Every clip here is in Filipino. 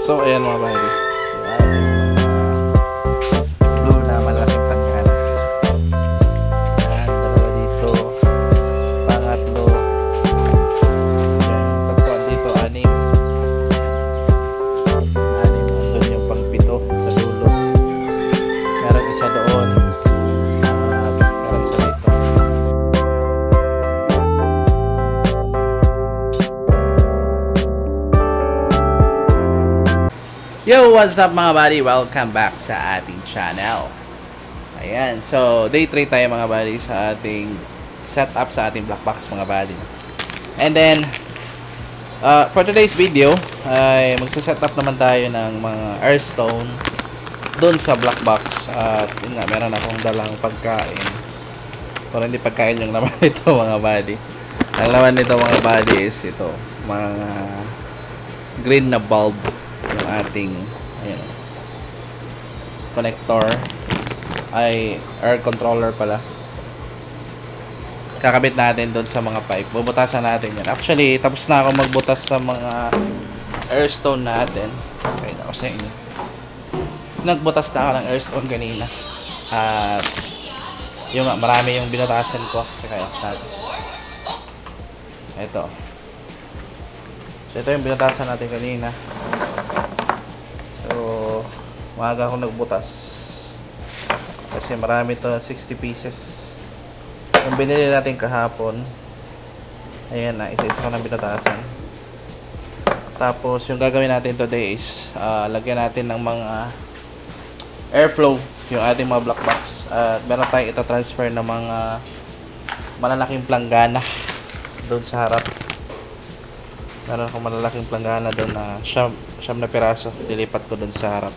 So, ayan mga buddy. Yo, what's up mga buddy? Welcome back sa ating channel. Ayan, so day 3 tayo mga buddy sa ating setup sa ating black box mga buddy. And then, uh, for today's video, ay magsa-setup naman tayo ng mga airstone doon sa black box. At yun nga, meron akong dalang pagkain. Pero hindi pagkain yung naman nito mga buddy. Ang laman nito mga buddy is ito, mga green na bulb yung ating connector ay air controller pala. Kakabit natin doon sa mga pipe. Bubutasan natin yan. Actually tapos na ako magbutas sa mga airstone natin. Okay na ako sa inyo nagbutas na ako ng airstone kanina. At yung nga, marami yung binutasan ko. Kaya natin. Ito ito yung binutasan natin kanina maaga ako nagbutas. Kasi marami to 60 pieces. Yung binili natin kahapon, ayan na, isa-isa ko ng binutasan. Tapos, yung gagawin natin today is, ah, lagyan natin ng mga airflow yung ating mga black box. At meron tayong ita-transfer ng mga malalaking planggana doon sa harap meron akong malalaking planggana doon na siyam, siyam na piraso lilipat ko doon sa harap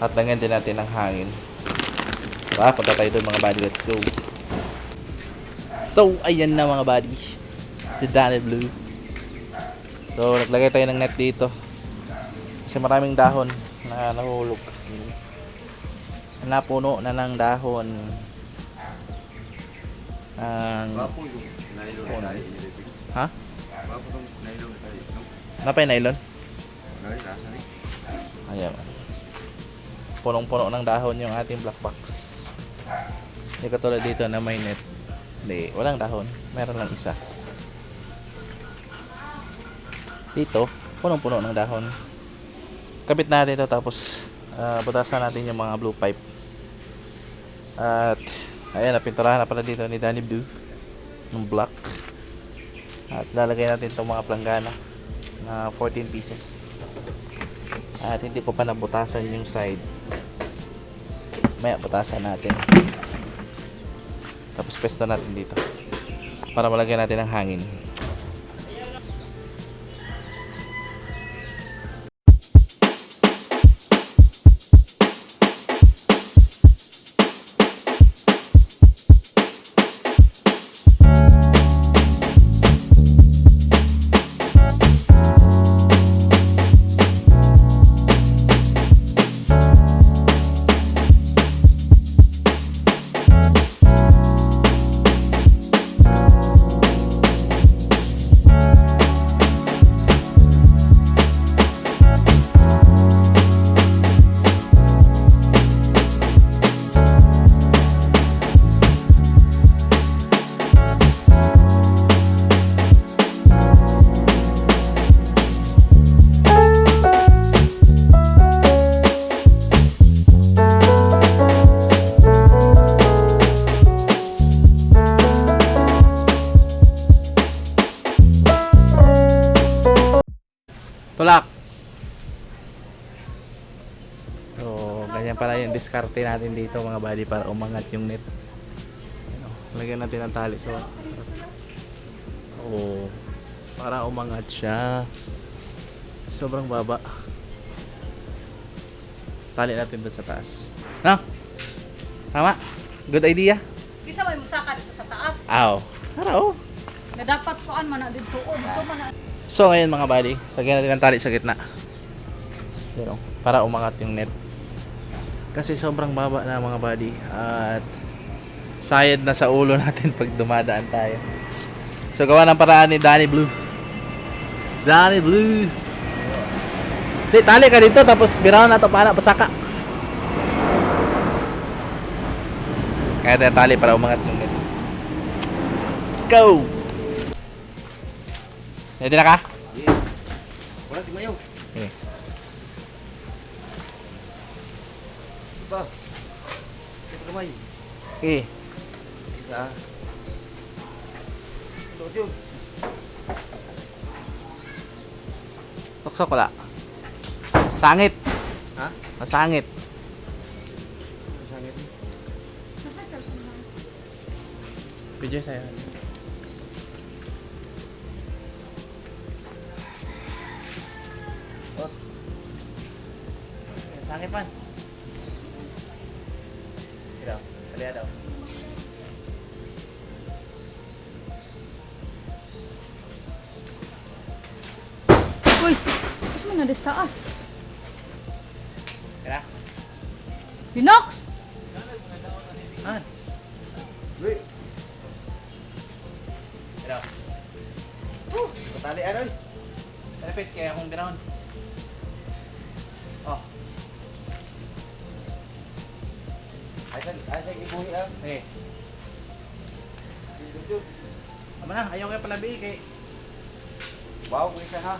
at lagyan din natin ng hangin diba? punta tayo doon mga buddy let's go so ayan na mga buddy si Danny Blue so naglagay tayo ng net dito kasi maraming dahon na nahulog napuno na ng dahon ang inilipid. ha? Napay nylon? Ayan. Punong-puno ng dahon yung ating black box. Hindi katulad dito na may net. Hindi, walang dahon. Meron lang isa. Dito, punong-puno ng dahon. Kapit natin ito tapos ah, butasan natin yung mga blue pipe. At ayan, napinturahan na pala dito ni Danny Blue ng black. At lalagay natin itong mga planggana na 14 pieces. At hindi ko pa nabutasan yung side. Maya butasan natin. Tapos pesto natin dito. Para malagyan natin ng hangin. Yung diskarte natin dito mga buddy para umangat yung net. Ano, lagyan natin ng tali so Oh, para umangat siya. Sobrang baba. Tali natin doon sa taas. No? Tama? Good idea? Bisa may musaka dito sa taas. Aw. Hello. Na dapat kuan man na dito o dito man na. So ngayon mga buddy, lagyan natin ng tali sa gitna. Yun, oh, para umangat yung net. Kasi sobrang baba na mga buddy at sayad na sa ulo natin pag dumadaan tayo. So gawa ng paraan ni Danny Blue. Danny Blue. Di, tali ka dito tapos birawan na to para pasaka. Kaya tayo tali para umangat yung net. Let's go! Ready na ka? Wala, di mayaw. Okay. Diba? Ito kamay. Okay. Isa. Ito, ito. Tuksok wala. Sangit. Ha? Masangit. Sangit. Video sa'yo. Ot. Sangit man. Ito. Kaliya daw. Uy, mas mo na des taas. Kaya? Dinox! Asan, asan ibuhi ah. Ito. Tama na. Ayaw kayo palabi kay... Wow, kung isa ha.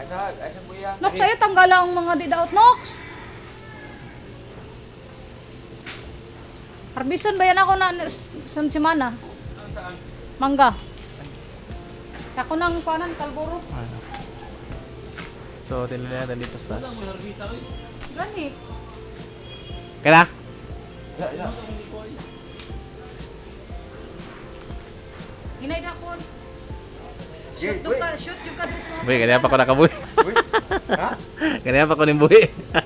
Asa, asa buhi ah. Nox, ayaw tanggala ang mga didaot, Nox! Harbison ba yan ako na sa semana? Mangga. Ako nang kuanan, kalburo. Ano? So, tinila natin dito sa taas. Gani. Kaya na? Isa, isa. Hinay na ko. Shoot yung wait. ka, shoot yung ka sa mga ganyan pa ko nakabuhi. Ha? ganyan pa ko ng buhi. Ka.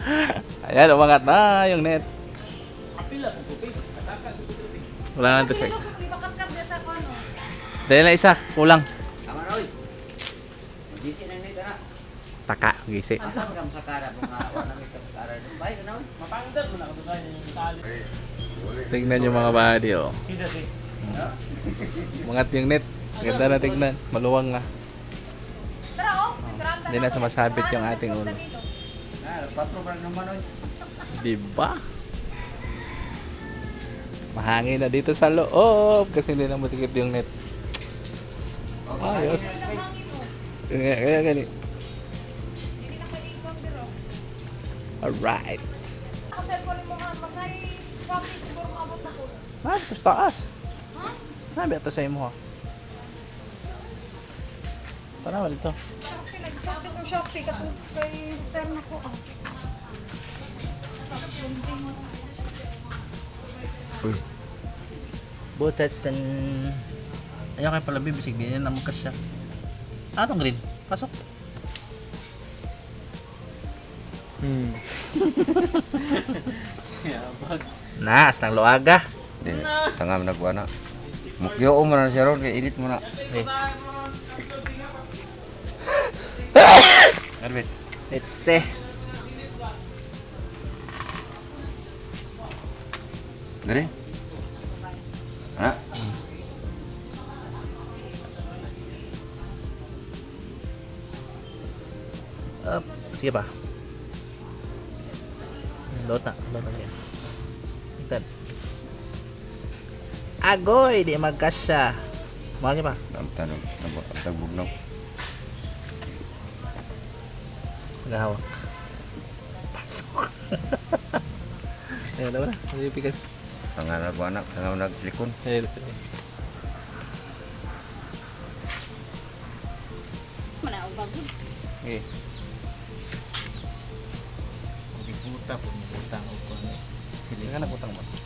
Ayan, umangat na yung net. Wala na to Kasi sa isa. Nox, di ba katkat dia sa kuano? Dahil na isa, kulang. Tama na oy. Gisi na nito na. Taka, gisi. Asa ka sa kara mga wala may kara. Bay ka na oy. Tignan yung mga body, oh. Kita si. Umangat yung net. Ganda na tignan. Maluwang nga. Oh, Hindi na sumasabit yung ating ulo. Oy. Diba? Mahangin na dito sa loob kasi hindi na matikip yung net. Ayos. Kaya, kaya gani. Hindi na pwede ikot pero. Alright. Shopee siguro maabot na ko. Ah, ito sa taas. Ha? Sabi ito sa imo ha. Tanawan ito. Shopee, nag-shopee ko Shopee kasi kay return ako. Ah. Uy. Butas and... Ayaw kayo pala bibisig. Hindi na naman siya. Ah, itong green. Pasok. Hmm. Yabag. Naas ng loaga. Di, tanga mo nagwa na. Mukyo mo na siya ron, kaya init mo na. Arbit. Let's see. Dari? Ha? Up. Sige pa. Lota. Lota niya. Agoy! Di magkasya. Mga pa. Ang tanong, ang tagbog na. Naghahawak. Pasok. Ayun, daw na. Hindi pikas. Tanga na nagwa na, tanga mo naglikon. Ayun. Manaog bagod. Okay. Po mo utang ko. Sige ka na putang mo.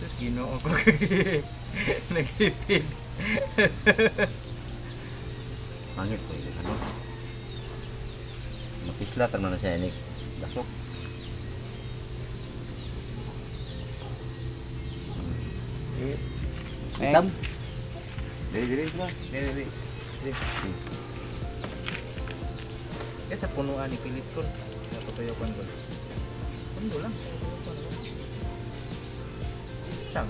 Jesus ginoo ko. Nagtitid. Pangit ko yun, ano? Mapisla, tama na siya ini. Lasok. Eh, hitam. Next. Dili, dili, Dili, dili. Dili. Kaya sa punuan ni Pilit ko. Napatuyo ko ko. Pundo lang. Isang.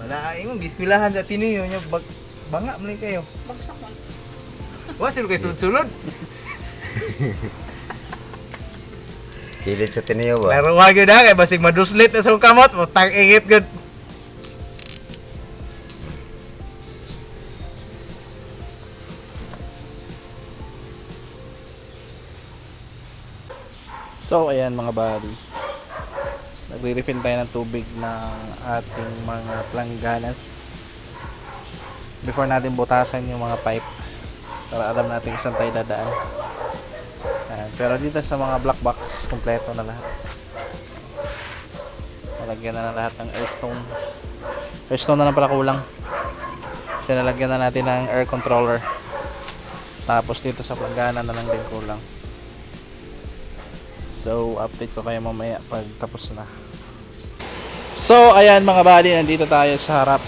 Malaing mong giskwilahan sa tiniyo niya bag banga man kayo. Bagsak man. Wasil kay sunod-sunod. Kilit sa tiniyo ba? Pero wag yun na kay basig maduslit na sa kamot, utang ingit gud. So, ayan mga buddy. Nagre-refill tayo ng tubig ng ating mga plangganas. Before natin butasan yung mga pipe. Para alam natin saan tayo dadaan. Ayan. Pero dito sa mga black box, kompleto na lahat. Nalagyan na na lahat ng airstone. Airstone na lang pala kulang. Kasi nalagyan na natin ng air controller. Tapos dito sa planggana na lang din kulang. So, update ko kayo mamaya pag tapos na. So, ayan mga buddy, nandito tayo sa harap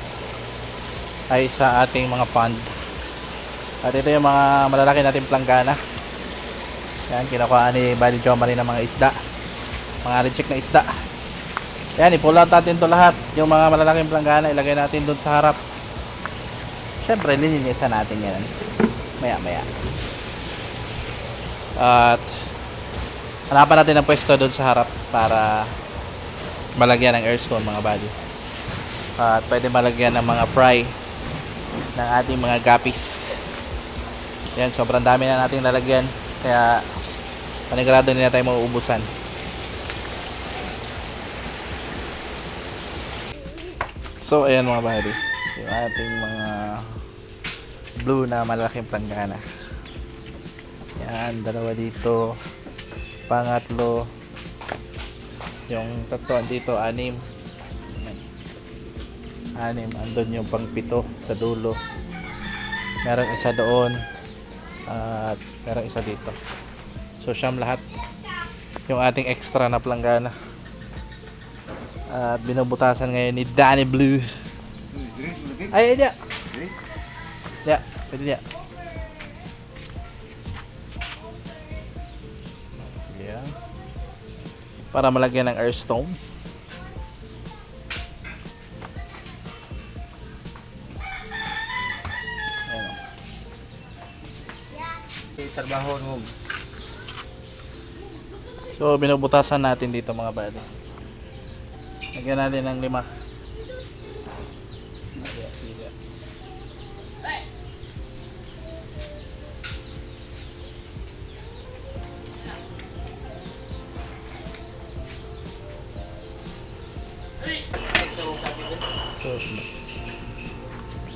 ay sa ating mga pond. At ito yung mga malalaki nating planggana. Yan, kinukuha ni Buddy Jomari ng mga isda. Mga reject na isda. Yan, i-pull out natin to lahat. Yung mga malalaking planggana, ilagay natin doon sa harap. Siyempre, lininisan natin yan. Maya, maya. At hanapan natin ng pwesto doon sa harap para malagyan ng airstone mga buddy. At pwede malagyan ng mga fry ng ating mga gapis. Yan, sobrang dami na nating lalagyan. Kaya panigurado nila tayo mauubusan. So, ayan mga buddy. Yung ating mga blue na malaking planggana. Yan, dalawa dito. Pangatlo. Yung tatlo dito, anim. Anim. Andun yung pangpito sa dulo. Merong isa doon. At merong isa dito. So, siyam lahat. Yung ating extra na planggana. At binubutasan ngayon ni Danny Blue. Ay, ay, diya. Diya, pwede diya. Para malagyan ng airstone. Ayan. Trabaho mo. So, binubutasan natin dito mga buddy. Lagyan natin ng lima.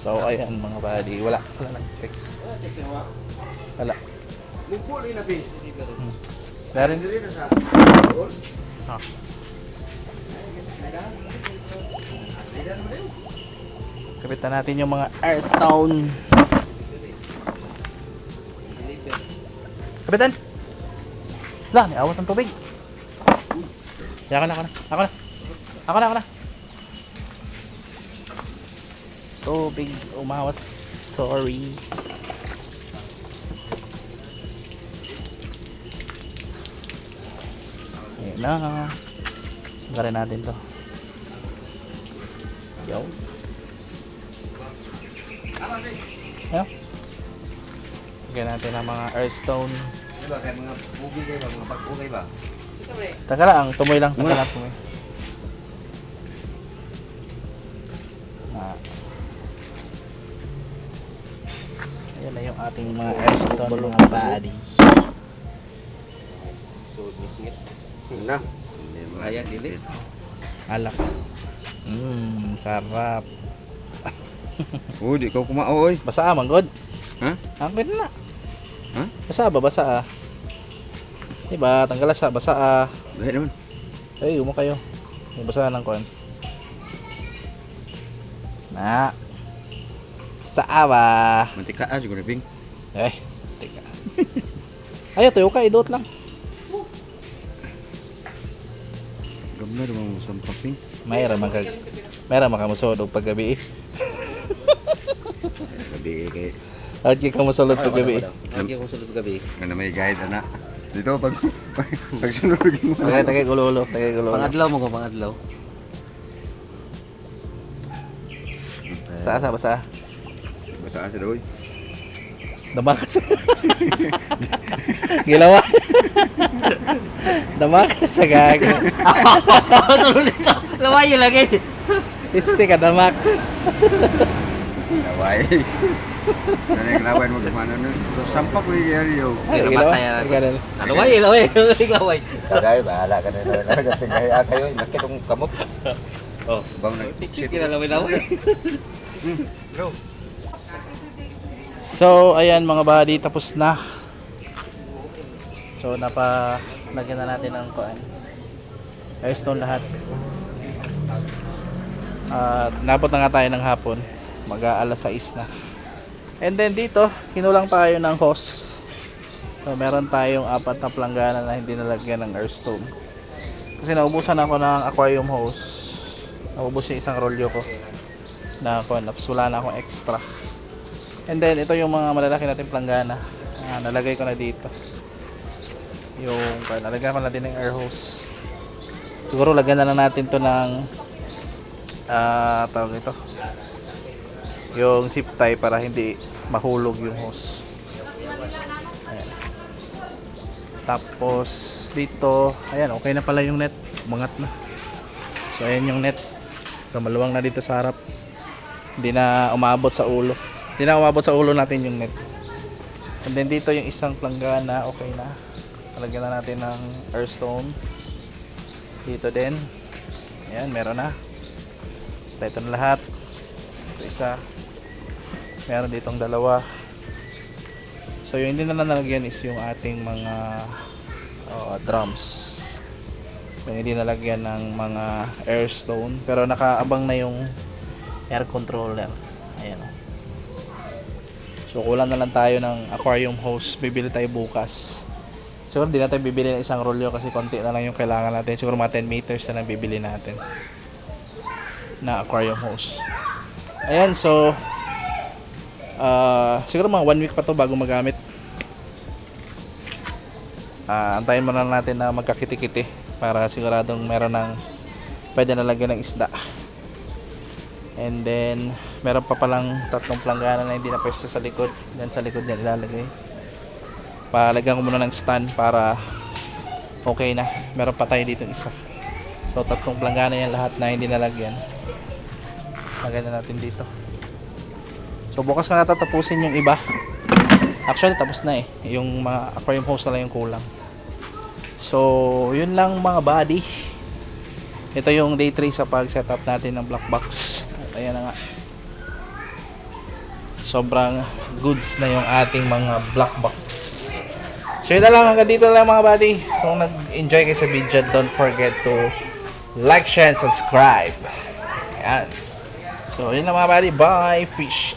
So, ayan mga buddy. Wala. Wala lang. Text. Wala. Lupo rin na bin. Meron Dili na sa. Ah. Kapitan natin yung mga airstone. Kapitan! Wala, may awas ng tubig. Kaya ako na, ako na. Ako na. Ako na, ako na. Tubig, umawas. Sorry. Ayan na. Sagarin natin to. Yo. Ayan. Lagyan natin ang mga earthstone. Diba kay mga pugi kayo ba? Mga pag-ugay ba? Taga lang, tumoy lang. Taga lang, tumoy. Yung ating mga earthstone mga body. Na. Ayan dili. Alak. Mmm, sarap. Oh, di ko kumao oy. Basa ah, manggod. Ha? Angkin na. Ha? Basa ba, basa ah. Diba, tanggalas ah, basa ah. Dahil naman. Ay, umo kayo. May basa ng kon. Na. Sa awa. Mantika ah, siguro bing. Eh, teka. Ayaw, tuyo ka, idot lang. Gamay naman mo sa ping. Mayra magag Mayra makamusod og paggabi. Gabi kay Lagi ka musulod paggabi. Lagi ko sulod gabi. nga na may guide ana. Dito pag pag sunugin mo. Tagay tagay gululo, tagay gululo. Pangadlaw mo ko pangadlaw. Sa sa basa. Sa doy. Damakas. Gilawa. Damakas sa gago. Tulog nito. Laway lagi. Isti ka damak. Laway. Nanay lawan mo gimana nun. Sampak ni Yario. Ay, Ay, gilawa. na ako. Ganun. Laway, laway. Laway. Tagay, bahala ka na naman. Nagatingay ah kayo. Nakit ang kamot. Oh. Bang Tiktik kita laway-laway. Bro. So, ayan mga buddy, tapos na. So, napa lagyan na natin ng kuan. Airstone lahat. At nabot na nga tayo ng hapon. Mag-aalas 6 na. And then dito, kinulang tayo ng hose. So, meron tayong apat na planggana na hindi nalagyan ng airstone. Kasi naubusan ako ng aquarium hose. Naubos yung isang rolyo ko. Na kuan, wala na akong extra. And then, ito yung mga malalaki natin planggana. Ah, nalagay ko na dito. Yung, nalagyan ko na din ng air hose. Siguro, lagyan na lang natin to ng, ah, tawag ito. Yung zip tie para hindi mahulog yung hose. Ayan. Tapos, dito, ayan, okay na pala yung net. Umangat na. So, ayan yung net. So, maluwang na dito sa harap. Hindi na umabot sa ulo. Hindi na umabot sa ulo natin yung net. And then dito yung isang planggana, okay na. Talagyan na natin ng airstone. Dito din. Ayan, meron na. Ito na lahat. Ito isa. Meron ditong dalawa. So yung hindi na nalagyan is yung ating mga uh, drums. Yung hindi nalagyan ng mga airstone. Pero nakaabang na yung air controller. Ayan o. So kulang na lang tayo ng aquarium hose. Bibili tayo bukas. Siguro hindi natin bibili ng isang rolyo kasi konti na lang yung kailangan natin. Siguro mga 10 meters na lang bibili natin na aquarium hose. Ayan, so ah siguro mga 1 week pa to bago magamit. Ah, antayin muna natin na magkakiti-kiti para siguradong meron ng pwede na lagyan ng isda. And then, meron pa palang tatlong planggana na hindi na pwesto sa likod. Yan sa likod yan ilalagay. Palagyan ko muna ng stand para okay na. Meron pa tayo dito isa. So, tatlong planggana yan lahat na hindi nalagyan. Lagyan na natin dito. So, bukas ko natatapusin yung iba. Actually, tapos na eh. Yung mga aquarium hose na lang yung kulang. So, yun lang mga buddy. Ito yung day 3 sa pag-setup natin ng black box. At ayan na nga. Sobrang goods na yung ating mga black box. So yun na lang. Hanggang dito lang mga buddy. Kung nag-enjoy kayo sa video, don't forget to like, share, and subscribe. Ayan. So yun lang mga buddy. Bye. Fish.